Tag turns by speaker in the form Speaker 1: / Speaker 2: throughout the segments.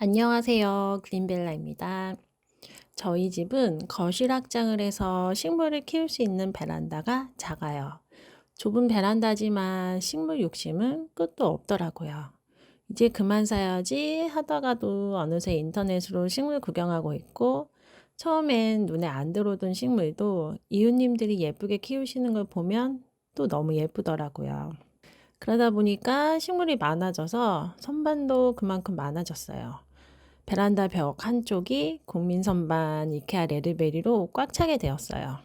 Speaker 1: 안녕하세요. 그린벨라입니다. 저희 집은 거실 확장을 해서 식물을 키울 수 있는 베란다가 작아요. 좁은 베란다지만 식물 욕심은 끝도 없더라고요. 이제 그만 사야지 하다가도 어느새 인터넷으로 식물 구경하고 있고, 처음엔 눈에 안 들어오던 식물도 이웃님들이 예쁘게 키우시는 걸 보면 또 너무 예쁘더라고요. 그러다 보니까 식물이 많아져서 선반도 그만큼 많아졌어요. 베란다 벽 한쪽이 국민 선반 이케아 레르베리로 꽉 차게 되었어요.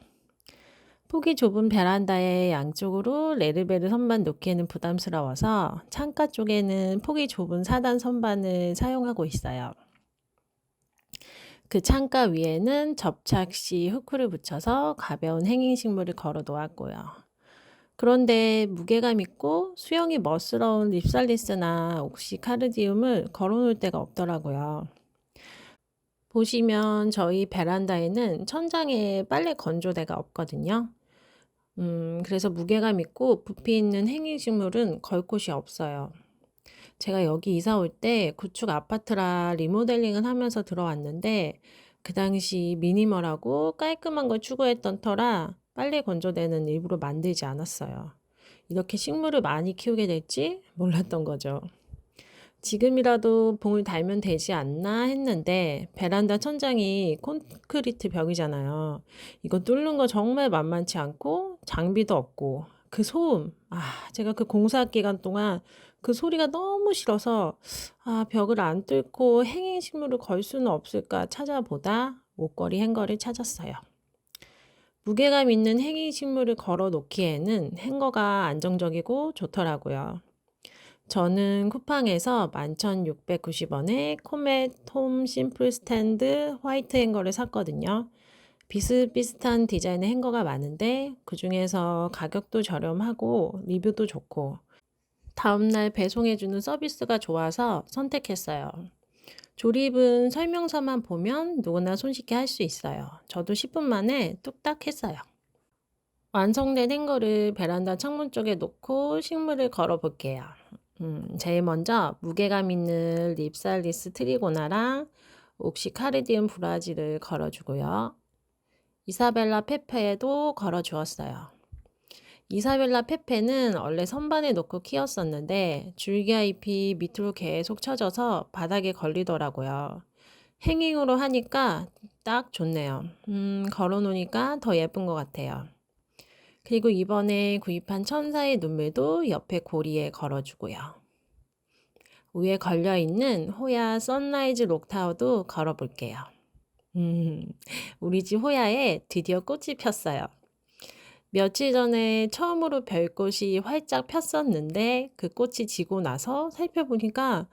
Speaker 1: 폭이 좁은 베란다의 양쪽으로 레르베르 선반 놓기에는 부담스러워서 창가 쪽에는 폭이 좁은 사단 선반을 사용하고 있어요. 그 창가 위에는 접착 시 후크를 붙여서 가벼운 행잉 식물을 걸어 놓았고요. 그런데 무게감 있고 수영이 멋스러운 립살리스나 옥시 카르디움을 걸어 놓을 데가 없더라고요. 보시면 저희 베란다에는 천장에 빨래 건조대가 없거든요. 음, 그래서 무게감 있고 부피 있는 행잉식물은 걸 곳이 없어요. 제가 여기 이사 올 때 구축 아파트라 리모델링을 하면서 들어왔는데 그 당시 미니멀하고 깔끔한 걸 추구했던 터라 빨래 건조대는 일부러 만들지 않았어요. 이렇게 식물을 많이 키우게 될지 몰랐던 거죠. 지금이라도 봉을 달면 되지 않나 했는데 베란다 천장이 콘크리트 벽이잖아요. 이거 뚫는 거 정말 만만치 않고 장비도 없고 그 소음, 아, 제가 그 공사 기간 동안 그 소리가 너무 싫어서 아, 벽을 안 뚫고 행인 식물을 걸 수는 없을까 찾아보다 목걸이 행거를 찾았어요. 무게감 있는 행인 식물을 걸어 놓기에는 행거가 안정적이고 좋더라고요. 저는 쿠팡에서 11,690원에 코멧 홈 심플 스탠드 화이트 행거를 샀거든요. 비슷비슷한 디자인의 행거가 많은데 그 중에서 가격도 저렴하고 리뷰도 좋고 다음날 배송해주는 서비스가 좋아서 선택했어요. 조립은 설명서만 보면 누구나 손쉽게 할 수 있어요. 저도 10분 만에 뚝딱 했어요. 완성된 행거를 베란다 창문 쪽에 놓고 식물을 걸어 볼게요. 음, 제일 먼저 무게감 있는 립살리스 트리고나랑 옥시카르디움 브라질을 걸어주고요. 이사벨라 페페도 걸어주었어요. 이사벨라 페페는 원래 선반에 놓고 키웠었는데 줄기와 잎이 밑으로 계속 쳐져서 바닥에 걸리더라고요. 행잉으로 하니까 딱 좋네요. 음, 걸어놓으니까 더 예쁜 것 같아요. 그리고 이번에 구입한 천사의 눈물도 옆에 고리에 걸어주고요. 위에 걸려있는 호야 선라이즈 록타워도 걸어볼게요. 음, 우리 집 호야에 드디어 꽃이 폈어요. 며칠 전에 처음으로 별꽃이 활짝 폈었는데 그 꽃이 지고 나서 살펴보니까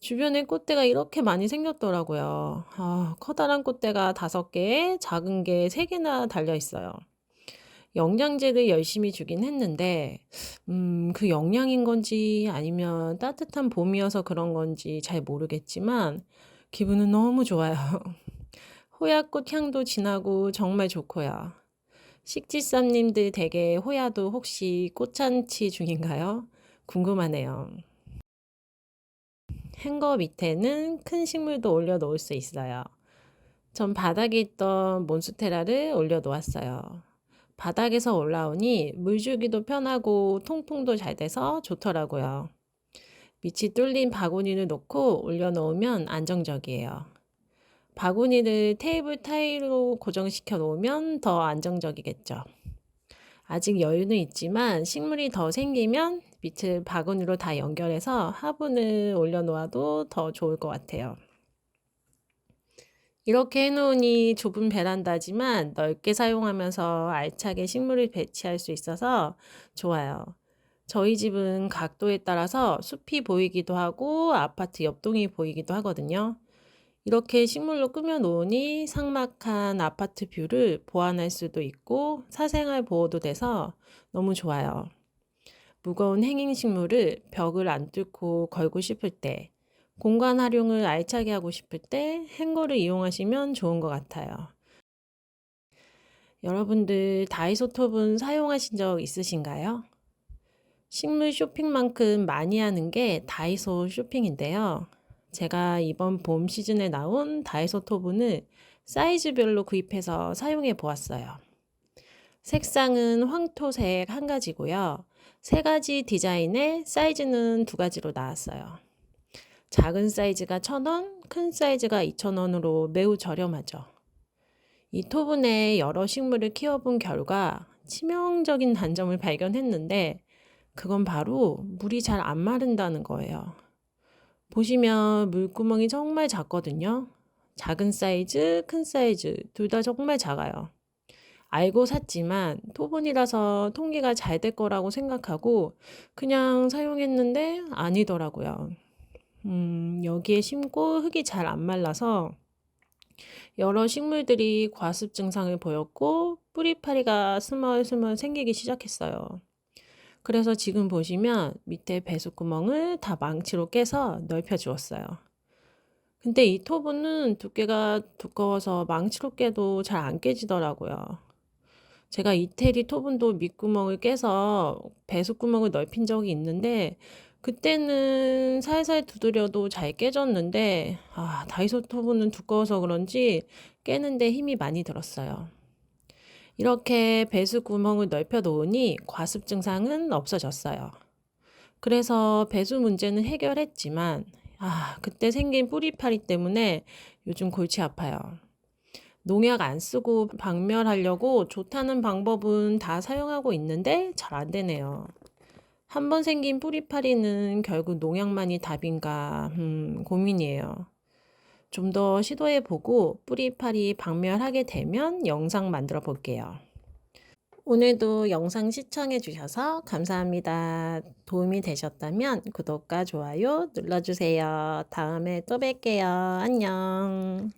Speaker 1: 주변에 꽃대가 이렇게 많이 생겼더라고요. 아, 커다란 꽃대가 다섯 개, 작은 게 세 개나 달려 있어요. 영양제를 열심히 주긴 했는데, 음, 그 영양인 건지 아니면 따뜻한 봄이어서 그런 건지 잘 모르겠지만, 기분은 너무 좋아요. 호야꽃 향도 진하고 정말 좋고요. 식지쌈님들 댁에 호야도 혹시 꽃잔치 중인가요? 궁금하네요. 행거 밑에는 큰 식물도 올려 놓을 수 있어요. 전 바닥에 있던 몬스테라를 올려 놓았어요. 바닥에서 올라오니 물 주기도 편하고 통풍도 잘 돼서 좋더라고요. 밑이 뚫린 바구니를 놓고 올려놓으면 안정적이에요. 바구니를 테이블 타일로 고정시켜 놓으면 더 안정적이겠죠. 아직 여유는 있지만 식물이 더 생기면 밑을 바구니로 다 연결해서 화분을 올려놓아도 더 좋을 것 같아요. 이렇게 해놓으니 좁은 베란다지만 넓게 사용하면서 알차게 식물을 배치할 수 있어서 좋아요. 저희 집은 각도에 따라서 숲이 보이기도 하고 아파트 옆동이 보이기도 하거든요. 이렇게 식물로 꾸며 놓으니 삭막한 아파트 뷰를 보완할 수도 있고 사생활 보호도 돼서 너무 좋아요. 무거운 행잉 식물을 벽을 안 뚫고 걸고 싶을 때 공간 활용을 알차게 하고 싶을 때 행거를 이용하시면 좋은 것 같아요. 여러분들 다이소 톱은 사용하신 적 있으신가요? 식물 쇼핑만큼 많이 하는 게 다이소 쇼핑인데요. 제가 이번 봄 시즌에 나온 다이소 토분을 사이즈별로 구입해서 사용해 보았어요. 색상은 황토색 한 가지고요. 세 가지 디자인의 사이즈는 두 가지로 나왔어요. 작은 사이즈가 1,000원, 큰 사이즈가 2,000원으로 매우 저렴하죠. 이 토분에 여러 식물을 키워본 결과 치명적인 단점을 발견했는데 그건 바로 물이 잘 안 마른다는 거예요. 보시면 물구멍이 정말 작거든요. 작은 사이즈, 큰 사이즈 둘 다 정말 작아요. 알고 샀지만 토분이라서 통기가 잘 될 거라고 생각하고 그냥 사용했는데 아니더라고요. 음, 여기에 심고 흙이 잘 안 말라서 여러 식물들이 과습 증상을 보였고 뿌리파리가 스멀스멀 생기기 시작했어요. 그래서 지금 보시면 밑에 배수구멍을 다 망치로 깨서 넓혀 주었어요. 근데 이 토분은 두께가 두꺼워서 망치로 깨도 잘 안 깨지더라고요. 제가 이태리 토분도 밑구멍을 깨서 배수구멍을 넓힌 적이 있는데 그때는 살살 두드려도 잘 깨졌는데 아, 다이소 토분은 두꺼워서 그런지 깨는데 힘이 많이 들었어요. 이렇게 배수 구멍을 넓혀 놓으니 과습 증상은 없어졌어요. 그래서 배수 문제는 해결했지만 아, 그때 생긴 뿌리파리 때문에 요즘 골치 아파요. 농약 안 쓰고 박멸하려고 좋다는 방법은 다 사용하고 있는데 잘 안 되네요. 한 번 생긴 뿌리파리는 결국 농약만이 답인가 음, 고민이에요. 좀 더 시도해 보고 뿌리파리 박멸하게 되면 영상 만들어 볼게요. 오늘도 영상 시청해 주셔서 감사합니다. 도움이 되셨다면 구독과 좋아요 눌러주세요. 다음에 또 뵐게요. 안녕.